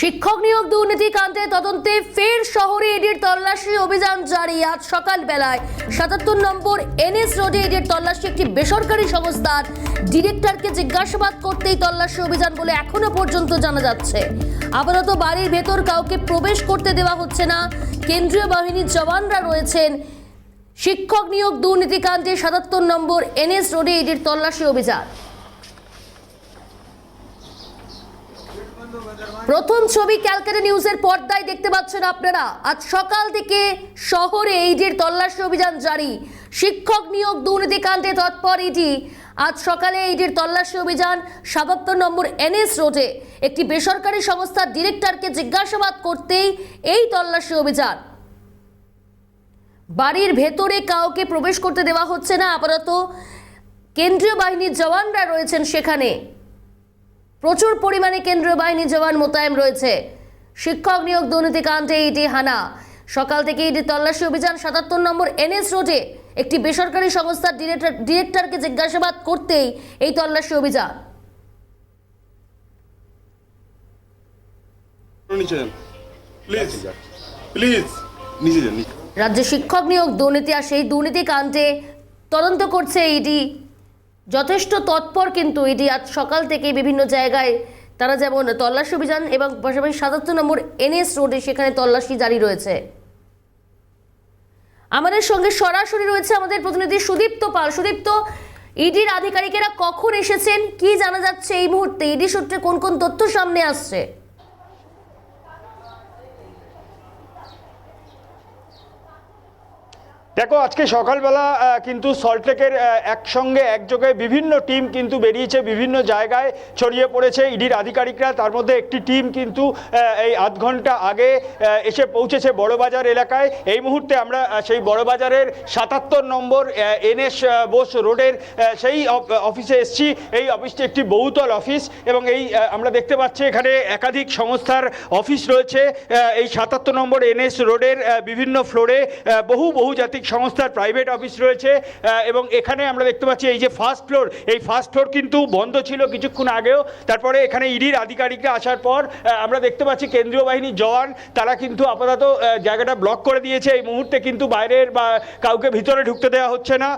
শিক্ষক নিয়োগ দুর্নীতি কাণ্ডে তদন্তে ফের শহরে ইডির তল্লাশি অভিযান জারি আজ সকাল বেলায় সাতাত্তর নম্বর এনএস রোডে ইডির তল্লাশি একটি বেসরকারি সংস্থার ডিরেক্টরকে জিজ্ঞাসাবাদ করতেই তল্লাশি অভিযান বলে এখনও পর্যন্ত জানা যাচ্ছে। আপাতত বাড়ির ভেতর কাউকে প্রবেশ করতে দেওয়া হচ্ছে না। কেন্দ্রীয় বাহিনীর জওয়ানরা রয়েছেন। শিক্ষক নিয়োগ দুর্নীতি কাণ্ডে সাতাত্তর নম্বর এনএস রোডে ইডির তল্লাশি অভিযান। প্রথম ছবি ক্যালকাটা নিউজের পর্দায় দেখতে পাচ্ছেন আপনারা। আজ সকাল থেকে শহরে ইডির তল্লাশি অভিযান জারি। শিক্ষক নিয়োগ দুর্নীতিকাণ্ডে তৎপর ইডি আজ সকালে ইডির তল্লাশি অভিযান সাতাত্তর নম্বর এনএস রোডে একটি বেসরকারি সংস্থার ডিরেক্টরকে জিজ্ঞাসাবাদ করতেই এই তল্লাশি অভিযান। বাড়ির ভেতরে কাউকে প্রবেশ করতে দেওয়া হচ্ছে না, আপাতত কেন্দ্রীয় বাহিনীর জওয়ানরা রয়েছেন সেখানে। প্রচুর পরিমাণে কেন্দ্রীয় বাহিনী জওয়ান মোতায়েন রয়েছে। শিক্ষক নিয়োগ দুর্নীতি কাণ্ডে ইডি হানা। সকাল থেকে ইডি তল্লাশি অভিযান সাতাত্তর নম্বর এনএস রোডে একটি বেসরকারি সংস্থার ডিরেক্টর ডিরেক্টরকে জিজ্ঞাসাবাদ করতেই এই তল্লাশি অভিযান। রাজ্যে শিক্ষক নিয়োগ দুর্নীতি আর সেই দুর্নীতি কাণ্ডে তদন্ত করছে ইডি যথেষ্ট তৎপর কিন্তু ইডি আজ সকাল থেকে বিভিন্ন জায়গায় তারা যেমন তল্লাশি অভিযান এবং পাশাপাশি সাতাত্তর নম্বর এনএস রোডে সেখানে তল্লাশি জারি রয়েছে। আমাদের সঙ্গে সরাসরি রয়েছে আমাদের প্রতিনিধি সুদীপ্ত পাল। সুদীপ্ত, ইডির আধিকারিকেরা কখন এসেছেন? কি জানা যাচ্ছে এই মুহূর্তে? ইডি সূত্রে কোন কোন তথ্য সামনে আসছে? দেখো, আজকে সকালবেলা কিন্তু সল্টলেকের একসঙ্গে, একযোগে বিভিন্ন টিম কিন্তু বেরিয়েছে বিভিন্ন জায়গায় ছড়িয়ে পড়েছে। ইডির আধিকারিকরা, তার মধ্যে একটি টিম কিন্তু এই আধ ঘণ্টা আগে এসে পৌঁছেছে বড়বাজার এলাকায়। এই মুহূর্তে আমরা সেই বড়বাজারের সাতাত্তর নম্বর এনএস বোস রোডের সেই অফ- অফিসে এসছি। এই অফিসটি একটি বহুতল অফিস এবং এই আমরা দেখতে পাচ্ছি এখানে একাধিক সংস্থার অফিস রয়েছে। এই সাতাত্তর নম্বর এনএস রোডের বিভিন্ন ফ্লোরে বহু বহুজাতিক সংস্থার প্রাইভেট অফিস রয়েছে এবং এখানে আমরা দেখতে পাচ্ছি এই যে ফার্স্ট ফ্লোর এই ফার্স্ট ফ্লোর কিন্তু বন্ধ ছিল কিছুক্ষণ আগেও। তারপরে এখানে ইডির আধিকারিকরা আসার পর আমরা দেখতে পাচ্ছি কেন্দ্রীয় বাহিনীর জওয়ান, তারা কিন্তু আপাতত জায়গাটা ব্লক করে দিয়েছে। এই মুহূর্তে কিন্তু বাইরের বা কাউকে ভিতরে ঢুকতে দেওয়া হচ্ছে না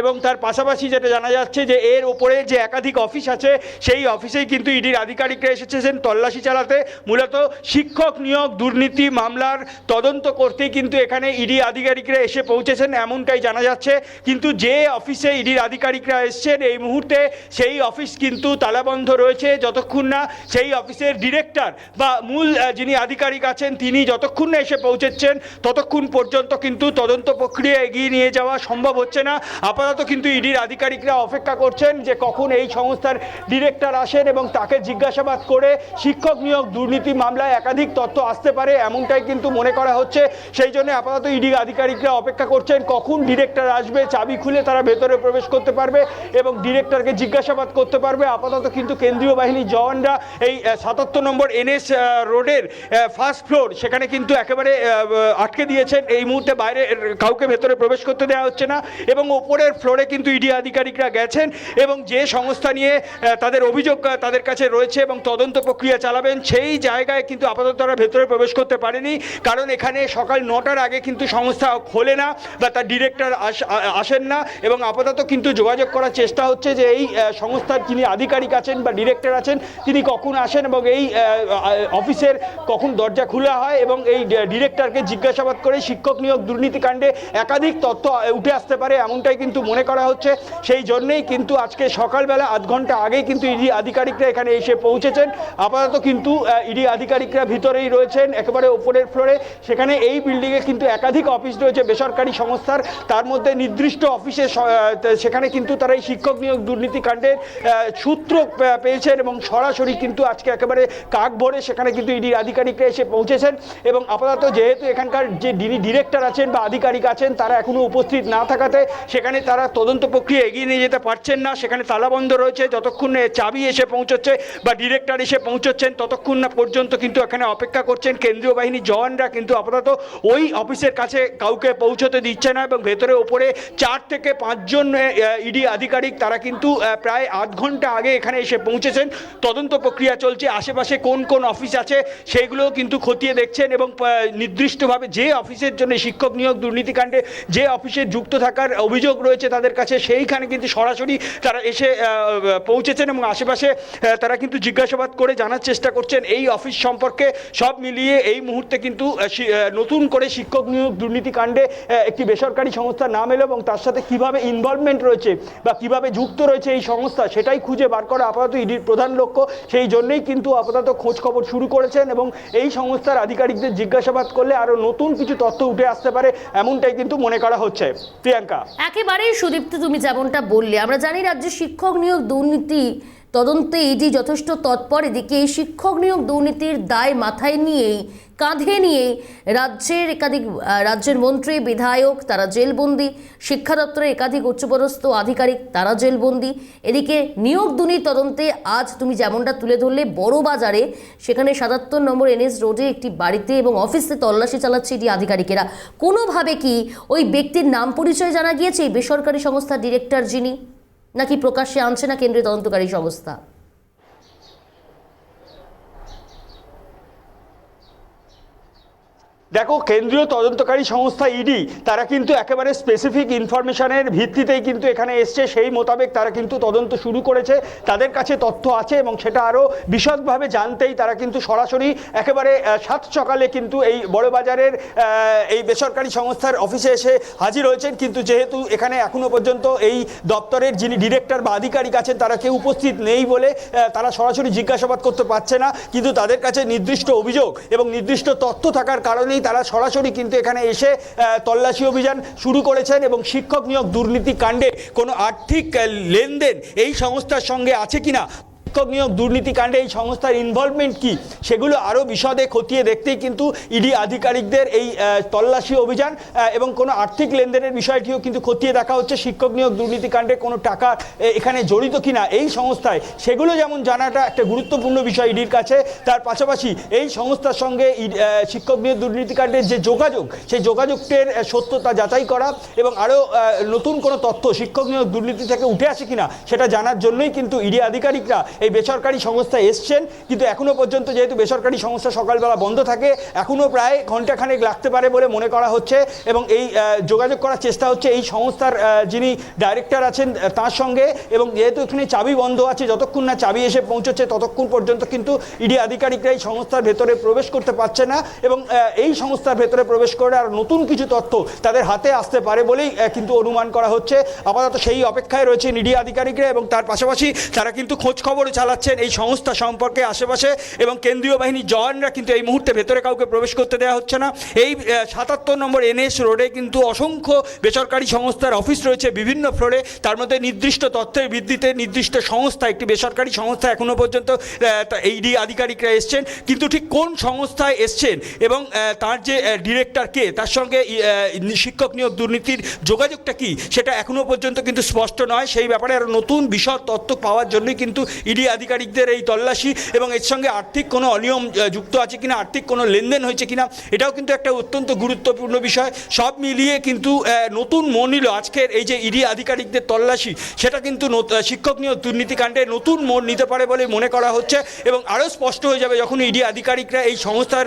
এবং তার পাশাপাশি যেটা জানা যাচ্ছে যে এর ওপরে যে একাধিক অফিস আছে, সেই অফিসেই কিন্তু ইডির আধিকারিকরা এসেছেন তল্লাশি চালাতে। মূলত শিক্ষক নিয়োগ, দুর্নীতি মামলার তদন্ত করতেই কিন্তু এখানে ইডি আধিকারিকরা এসে পৌঁছেছেন এমনটাই জানা যাচ্ছে। কিন্তু যে অফিসে ইডির আধিকারিকরা এসছেন, এই মুহূর্তে সেই অফিস কিন্তু তালাবন্ধ রয়েছে যতক্ষণ না সেই অফিসের ডিরেক্টর বা মূল যিনি আধিকারিক আছেন, তিনি যতক্ষণ না এসে পৌঁছেছেন, ততক্ষণ পর্যন্ত কিন্তু তদন্ত প্রক্রিয়া এগিয়ে নিয়ে যাওয়া সম্ভব হচ্ছে না। আপাতত কিন্তু ইডির আধিকারিকরা অপেক্ষা করছেন যে কখন এই সংস্থার ডিরেক্টর আসেন এবং তাকে জিজ্ঞাসাবাদ করে শিক্ষক নিয়োগ, দুর্নীতি মামলায় একাধিক তথ্য আসতে পারে, এমনটাই কিন্তু মনে করা হচ্ছে। সেই জন্য আপাতত ইডি আধিকারিকরা অপেক্ষা করছেন কখন ডিরেক্টর আসবে, চাবি খুলে তারা ভেতরে প্রবেশ করতে পারবে এবং ডিরেক্টরকে জিজ্ঞাসাবাদ করতে পারবে। আপাতত কিন্তু কেন্দ্রীয় বাহিনীর জওয়ানরা এই সাতাত্তর নম্বর এনএস রোডের ফার্স্ট ফ্লোর সেখানে কিন্তু একেবারে আটকে দিয়েছেন। এই মুহূর্তে বাইরে কাউকে ভেতরে প্রবেশ করতে দেওয়া হচ্ছে না এবং ওপরের ফ্লোরে কিন্তু ইডি আধিকারিকরা গেছেন এবং যে সংস্থা নিয়ে তাদের অভিযোগ তাদের কাছে রয়েছে এবং তদন্ত প্রক্রিয়া চালাবেন, সেই জায়গায় কিন্তু আপাতত তারা ভেতরে প্রবেশ করতে পারেনি। কারণ এখানে সকাল নটার আগে কিন্তু সংস্থা খোলে না। বা তার ডিরেক্টর আসেন না এবং আপাতত কিন্তু যোগাযোগ করার চেষ্টা হচ্ছে যে এই সংস্থার যিনি আধিকারিক আছেন বা ডিরেক্টর আছেন, তিনি কখন আসেন এবং এই অফিসের কখন দরজা খোলা হয় এবং এই ডিরেক্টরকে জিজ্ঞাসাবাদ করে শিক্ষক নিয়োগ দুর্নীতিকাণ্ডে একাধিক তথ্য উঠে আসতে পারে এমনটাই কিন্তু মনে করা হচ্ছে। সেই জন্যেই কিন্তু আজকে সকালবেলা আধ ঘণ্টা আগেই কিন্তু ইডি আধিকারিকরা এখানে এসে পৌঁছেছেন। আপাতত কিন্তু ইডি আধিকারিকরা ভিতরেই রয়েছেন, একেবারে ওপরের ফ্লোরে সেখানে এই বিল্ডিংয়ে কিন্তু একাধিক অফিস রয়েছে, বেসরকারি সংস্থার, তার মধ্যে নির্দিষ্ট অফিসে সেখানে কিন্তু তারা এই শিক্ষক নিয়োগ দুর্নীতিকাণ্ডের সূত্র পেয়েছেন এবং সরাসরি কিন্তু আজকে একেবারে কাক ভরে সেখানে কিন্তু ইডি আধিকারিকরা এসে পৌঁছেছেন এবং আপাতত যেহেতু এখানকার যে যিনি ডিরেক্টর আছেন বা আধিকারিক আছেন, তারা এখনও উপস্থিত না থাকাতে সেখানে তারা তদন্ত প্রক্রিয়া এগিয়ে নিয়ে যেতে পারছেন না। সেখানে তালাবন্ধ রয়েছে, যতক্ষণ চাবি এসে পৌঁছচ্ছে বা ডিরেক্টর এসে পৌঁছচ্ছেন, ততক্ষণ না পর্যন্ত কিন্তু এখানে অপেক্ষা করছেন। কেন্দ্রীয় বাহিনীর জওয়ানরা কিন্তু আপাতত ওই অফিসের কাছে কাউকে পৌঁছতে দিচ্ছে না এবং ভেতরে ওপরে চার থেকে পাঁচজন ইডি আধিকারিক, তারা কিন্তু প্রায় আধ ঘণ্টা আগে এখানে এসে পৌঁছেছেন। তদন্ত প্রক্রিয়া চলছে। আশেপাশে কোন কোন অফিস আছে সেইগুলো কিন্তু খতিয়ে দেখছেন এবং নির্দিষ্টভাবে যে অফিসের জন্য শিক্ষক নিয়োগ দুর্নীতিকাণ্ডে যে অফিসে যুক্ত থাকার অভিযোগ রয়েছে তাদের কাছে সেইখানে কিন্তু সরাসরি তারা এসে পৌঁছেছেন এবং আশেপাশে তারা কিন্তু জিজ্ঞাসাবাদ করে জানার চেষ্টা করছেন। এই অফিস সম্পর্কে সব মিলিয়ে এই মুহূর্তে কিন্তু নতুন করে শিক্ষক নিয়োগ দুর্নীতিকাণ্ডে একটি বেসরকারি সংস্থার নাম এলো এবং তার সাথে কীভাবে ইনভলভমেন্ট রয়েছে বা কীভাবে যুক্ত রয়েছে এই সংস্থা সেটাই খুঁজে বার করা আপাতত ইডির প্রধান লক্ষ্য। সেই জন্যই কিন্তু আপাতত খোঁজ খবর শুরু করেছেন এবং এই সংস্থার আধিকারিকদের জিজ্ঞাসাবাদ করলে আরও নতুন কিছু তথ্য উঠে আসতে পারে, এমনটাই কিন্তু মনে করা হচ্ছে। প্রিয়াঙ্কা। একেবারেই সুদীপ্ত, তুমি যেমনটা বললে, আমরা জানি রাজ্যে শিক্ষক নিয়োগ দুর্নীতি তদন্তে ইডি যথেষ্ট তৎপর, এদিকে এই শিক্ষক নিয়োগ দুর্নীতির দায় মাথায় নিয়েই, কাঁধে নিয়েই রাজ্যের একাধিক রাজ্যের মন্ত্রী, বিধায়ক, তারা জেলবন্দি, শিক্ষা দপ্তরের একাধিক উচ্চপদস্থ আধিকারিক, তারা জেলবন্দি। এদিকে নিয়োগ দুর্নীতি তদন্তে আজ তুমি যেমনটা তুলে ধরলে, বড় বাজারে সেখানে সাতাত্তর নম্বর এনএস রোডে একটি বাড়িতে এবং অফিসে তল্লাশি চালাচ্ছে এটি আধিকারিকেরা। কোনোভাবে কি ওই ব্যক্তির নাম পরিচয় জানা গিয়েছে? এই বেসরকারি সংস্থার ডিরেক্টর যিনি নাকি প্রকাশ্যে আনছে না কেন্দ্রীয় তদন্তকারী সংস্থা? দেখো, কেন্দ্রীয় তদন্তকারী সংস্থা ইডি, তারা কিন্তু একেবারে স্পেসিফিক ইনফরমেশনের ভিত্তিতেই কিন্তু এখানে এসছে। সেই মোতাবেক তারা কিন্তু তদন্ত শুরু করেছে। তাদের কাছে তথ্য আছে এবং সেটা আরও বিশদভাবে জানতেই তারা কিন্তু সরাসরি একেবারে সাত সকালে কিন্তু এই বড়বাজারের এই বেসরকারি সংস্থার অফিসে এসে হাজির হয়েছেন। কিন্তু যেহেতু এখানে এখনও পর্যন্ত এই দপ্তরের যিনি ডিরেক্টর বা আধিকারিক আছেন, তারা কেউ উপস্থিত নেই বলে তারা সরাসরি জিজ্ঞাসাবাদ করতে পারছে না। কিন্তু তাদের কাছে নির্দিষ্ট অভিযোগ এবং নির্দিষ্ট তথ্য থাকার কারণেই তারা সরাসরি কিন্তু এখানে এসে তল্লাশি অভিযান শুরু করেছেন এবং শিক্ষক নিয়োগ দুর্নীতি কাণ্ডে কোনো আর্থিক লেনদেন এই সংস্থার সঙ্গে আছে কিনা শিক্ষক নিয়োগ দুর্নীতি কাণ্ডে এই সংস্থার ইনভলভমেন্ট কি? সেগুলো আরও বিশদে খতিয়ে দেখতেই কিন্তু ইডি আধিকারিকদের এই তল্লাশি অভিযান এবং কোনো আর্থিক লেনদেনের বিষয়টিও কিন্তু খতিয়ে দেখা হচ্ছে। শিক্ষক নিয়োগ দুর্নীতি কাণ্ডে কোনো টাকা এখানে জড়িত কিনা এই সংস্থায়, সেগুলো যেমন জানাটা একটা গুরুত্বপূর্ণ বিষয় ইডির কাছে, তার পাশাপাশি এই সংস্থার সঙ্গে শিক্ষক নিয়োগ দুর্নীতি কাণ্ডের যে যোগাযোগ, সেই যোগাযোগের সত্যতা যাচাই করা এবং আরও নতুন কোনো তথ্য শিক্ষক নিয়োগ দুর্নীতি থেকে উঠে আসে কিনা, সেটা জানার জন্যই কিন্তু ইডি আধিকারিকরা এই বেসরকারি সংস্থা এসছেন, কিন্তু এখনও পর্যন্ত যেহেতু বেসরকারি সংস্থা সকালবেলা বন্ধ থাকে এখনও প্রায় ঘন্টাখানেক লাগতে পারে বলে মনে করা হচ্ছে এবং এই যোগাযোগ করার চেষ্টা হচ্ছে এই সংস্থার যিনি ডাইরেক্টর আছেন তার সঙ্গে এবং যেহেতু এখানে চাবি বন্ধ আছে, যতক্ষণ না চাবি এসে পৌঁছচ্ছে ততক্ষণ পর্যন্ত কিন্তু ইডি আধিকারিকরা এই সংস্থার ভেতরে প্রবেশ করতে পারছে না এবং এই সংস্থার ভেতরে প্রবেশ করে আর নতুন কিছু তথ্য তাদের হাতে আসতে পারে বলেই কিন্তু অনুমান করা হচ্ছে। আপাতত সেই অপেক্ষায় রয়েছে ইডি আধিকারিকরা এবং তার পাশাপাশি তারা কিন্তু খোঁজ খবর চালাচ্ছেন এই সংস্থা সম্পর্কে আশেপাশে এবং কেন্দ্রীয় বাহিনীর জওয়ানরা কিন্তু এই মুহূর্তে ভেতরে কাউকে প্রবেশ করতে দেওয়া হচ্ছে না। এই সাতাত্তর নম্বর এনএস রোডে কিন্তু অসংখ্য বেসরকারি সংস্থার অফিস রয়েছে বিভিন্ন ফ্লোরে। তার মধ্যে নির্দিষ্ট তথ্যের ভিত্তিতে নির্দিষ্ট সংস্থা, একটি বেসরকারি সংস্থা এখনও পর্যন্ত এইডি আধিকারিকরা এসছেন। কিন্তু ঠিক কোন সংস্থায় এসছেন এবং তার যে ডিরেক্টর কে, তার সঙ্গে শিক্ষক নিয়োগ দুর্নীতির যোগাযোগটা কি, সেটা এখনও পর্যন্ত কিন্তু স্পষ্ট নয়। সেই ব্যাপারে আরও নতুন বিশদ তথ্য পাওয়ার জন্যই কিন্তু ইডি আধিকারিকদের এই তল্লাশি এবং এর সঙ্গে আর্থিক কোনো অনিয়ম যুক্ত আছে কিনা, আর্থিক কোনো লেনদেন হয়েছে কিনা, এটাও কিন্তু একটা অত্যন্ত গুরুত্বপূর্ণ বিষয়। সব মিলিয়ে কিন্তু নতুন মন নিল আজকের এই যে ইডি আধিকারিকদের তল্লাশি, সেটা কিন্তু শিক্ষক নিয়োগ দুর্নীতিকাণ্ডে নতুন মোড় নিতে পারে বলে মনে করা হচ্ছে এবং আরও স্পষ্ট হয়ে যাবে যখন ইডি আধিকারিকরা এই সংস্থার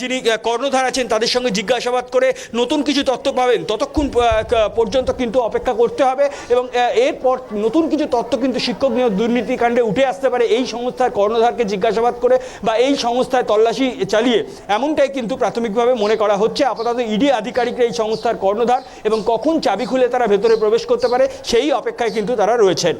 যিনি কর্ণধার আছেন, তাদের সঙ্গে জিজ্ঞাসাবাদ করে নতুন কিছু তথ্য পাবেন। ততক্ষণ পর্যন্ত কিন্তু অপেক্ষা করতে হবে এবং এরপর নতুন কিছু তথ্য কিন্তু শিক্ষক নিয়োগ দুর্নীতিকাণ্ডে উঠে আসতে পারে এই সংস্থার কর্ণধারকে জিজ্ঞাসাবাদ করে বা এই সংস্থায় তল্লাশি চালিয়ে। এমনটাই কিন্তু প্রাথমিকভাবে মনে করা হচ্ছে। আপাতত ইডি আধিকারিকরা এই সংস্থার কর্ণধার এবং কখন চাবি খুলে তারা ভেতরে প্রবেশ করতে পারে, সেই অপেক্ষায় কিন্তু তারা রয়েছেন।